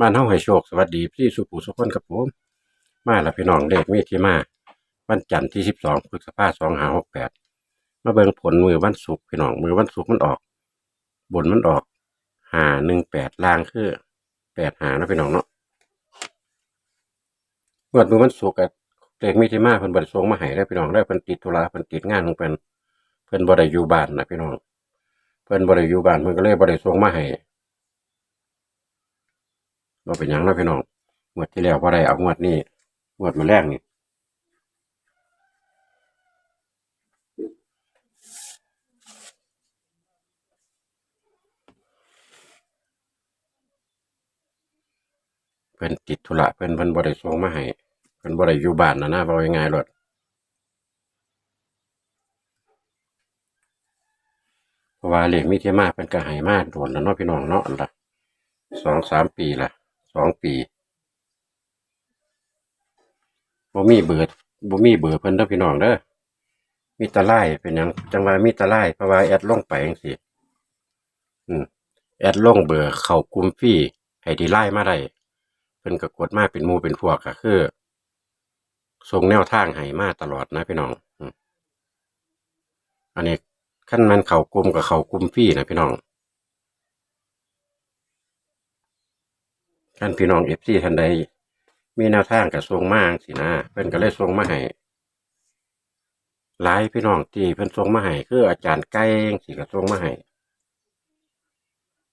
บ้านเฮาให้โชคสวัสดีพี่สุภูสุขคนครับผม มาแล้วพี่น้องเลขมีที่มา วันจันทร์ที่12พฤษภาคม2568มาเบิ่งผลมือวันศุกร์พี่น้องมือวันศุกร์มันออก บนมันออก518ล่างคือ85นะพี่น้องเนาะงวดมือวันศุกร์เลขมีที่มาเพิ่นบ่ได้ส่งมาให้เด้อพี่น้องเด้เพิ่นติดธุระเพิ่นติดงานของเพิ่นเพิ่นบ่ได้อยู่บ้านนะพี่น้อง เพิ่นบ่ได้อยู่บ้านเพิ่นก็เลยบ่ได้ส่งมาให้ บ่เป็นหยังเนาะพี่น้องงวดที่แล้วบ่ได้เอางวดนี้งวดมาแรกนี่เพิ่นติดธุระเพิ่นเพิ่นบ่ได้ส่งมาให้เพิ่นบ่ได้อยู่บ้านนะนะเว้าง่ายๆโลดเพราะว่าเลขมีที่มาเพิ่นก็ให้มากโดนแล้วเนาะพี่น้องเนาะอันละสองสามปีละ องปีบ่มีเบอร์บ่มีเบอร์เพิ่นเด้อพี่น้องเด้อมีตะไลเป็นหยังจังว่ามีตะไลเพราะว่าแอดลงไปจังซี่อืมแอดลงเบอร์เข้ากลุ่มฟรีให้ดีไลน์มาได้เพิ่นก็กดมาเป็นหมู่เป็นพวกก็คือส่งแนวทางให้มาตลอดนะพี่น้องอันนี้ขั้นมันเข้ากลุ่มกับเข้ากลุ่มฟรีนะพี่น้อง ท่านพี่น้องเอฟซีท่านใดมีแนวทางกับทรงมางสินะเพิ่นก็เลยทรงมาให้หลายพี่น้องที่เพิ่นทรงมาให้คืออาจารย์ไก่สิก็ทรงมาให้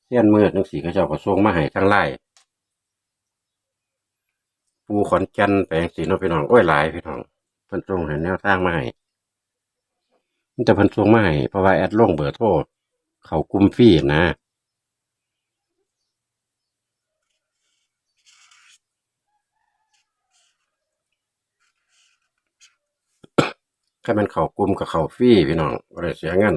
เสี้ยนมืดจังสิก็เจ้าก็ทรงมาให้ทั้งไล่ปูขอนแก่นไปจังสิเนาะพี่น้องโอ้ยหลายพี่น้องเพิ่นทรงให้แนวทางมาให้มันแต่เพิ่นทรงมาให้เพราะว่าแอดลงเบอร์โทรเขากุมฟรีนะ ถ้ามันเข้ากลุ่มกับเข้าฟรีพี่น้องบ่ได้เสียเงิน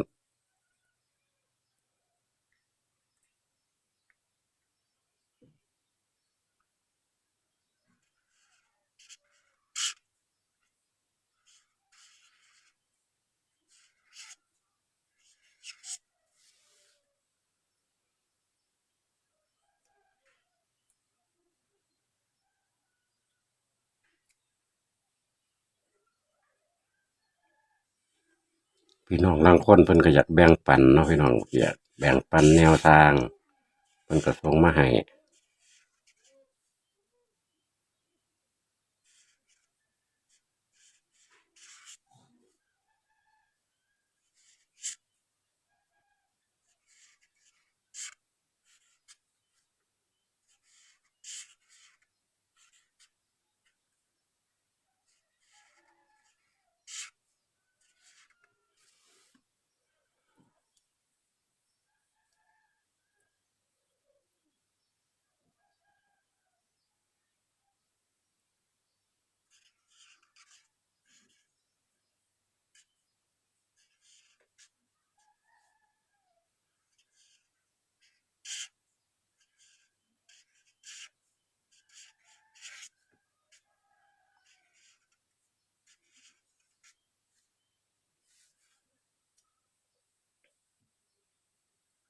พี่น้องลางคนเพิ่นก็อยากแบ่งปันเนาะพี่น้องอยากแบ่งปันแนวทางเพิ่นก็ส่งมาให้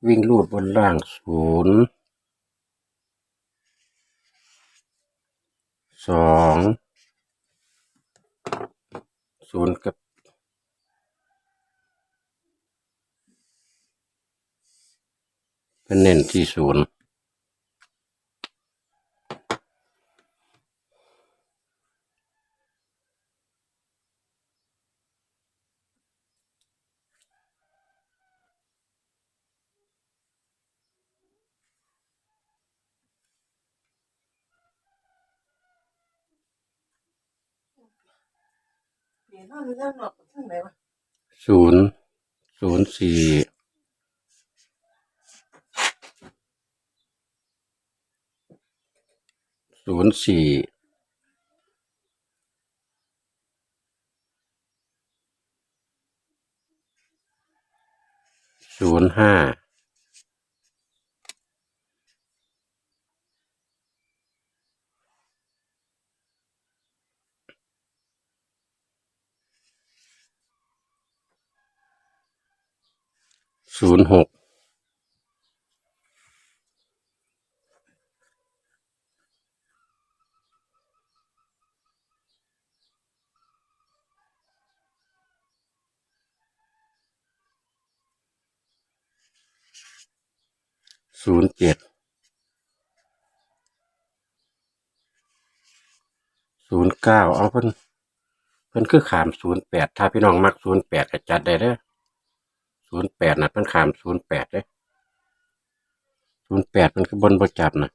วิ่งลูดบนล่างศูนย์สองศูนย์กับเป็นเน้นที่ศูนย์ ศูนย์ศูนย์สี่ศูนย์สี่ศูนย์ห้า ศูนย์หกศูนย์เจ็ดศูนย์เก้าเอาเพิ่นเพิ่นคือขามศูนย์แปดถ้าพี่น้องมักศูนย์แปดก็จัดได้เด้อ ศูนย์แปดนะเพิ่นขามศูนย์แปดเด้ศูนย์แปดมันคือบนบจับนะ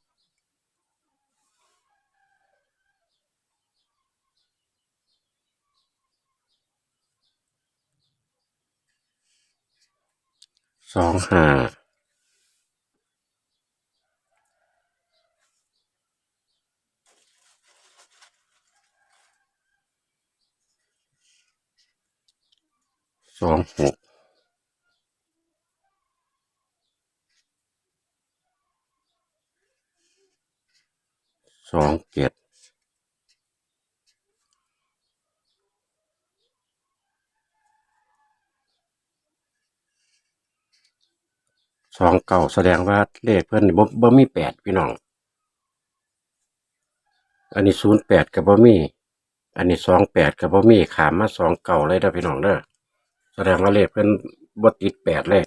สองห้าสองหก สองเจ็ดสองเก้าแสดงว่าเลขเพื่อนบ่บ่มีแปดพี่น้อง อันนี้ศูนย์แปดกับบ่มี อันนี้สองแปดกับบ่มีขามมาสองเก่าเลยเด้อพี่น้องเด้อแสดงว่าเลขเพิ่อนบ่ติดแปดเลย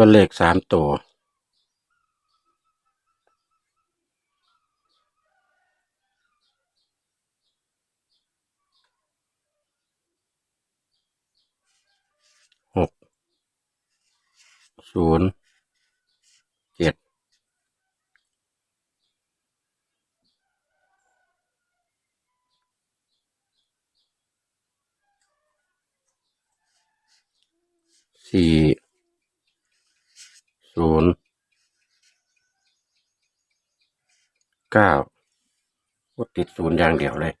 ส่วนเลขสามตัว หก ศูนย์ เจ็ด สี่ศูนย์ เก้าก็ติดศูนย์อย่างเดียวเลย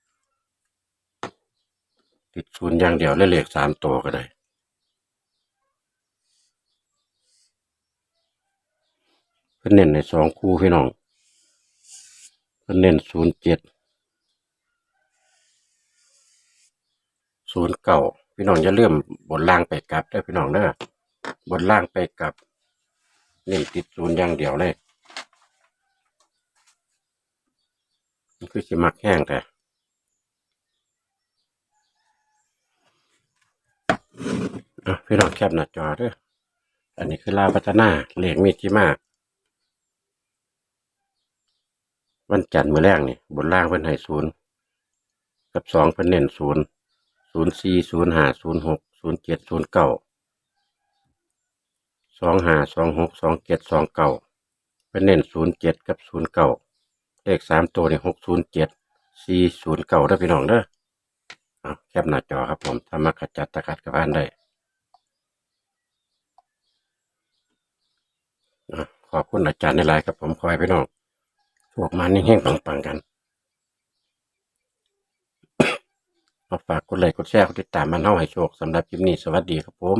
ติดศูนย์อย่างเดียวเลยเลขสามตัวก็ได้เพิ่นเน้นในสองคู่พี่น้องเพิ่นเน้นศูนย์เจ็ดศูนย์เก่าพี่น้องอย่าลืมบนล่างไปกลับเด้พี่น้องเด้อบนล่างไปกลับ เน้นติดศูนย์อย่างเดียวเลยมัน คือสิมักแห้งแต่พี่น้องแคปหน้าจอด้ออันนี้คือลาวพัฒนาเลขมีที่มาวันจันทร์มื้อแรกนี่บนล่างเพิ่นให้ศูนย์กับสองเพิ่นเน้นศูนย์ศูนย์สี่ศูนย์ห้าศูนย์หกศูนย์เจ็ดศูนย์เก้าสองห้าสองหกสองเจ็ดสองเก้าเพิ่นเน้นศูนย์เจ็ดกับศูนย์เก้า เลขสามตัวนี่หกศูนย์เจ็ดสี่ศูนย์เก้าเด้อพี่น้องเด้อเอาแคปหน้าจอครับผมถ้ามาขจัดตะกัดกับอ่านได้อะขอบคุณอาจารย์ในไลน์ครับผมคอยพี่น้องพวกมันนี่แห้งปังๆกันมาฝากกดไลค์กดแชร์กดติดตามมันเฮาให้โชคสำหรับคลิปนี้สวัสดีครับผม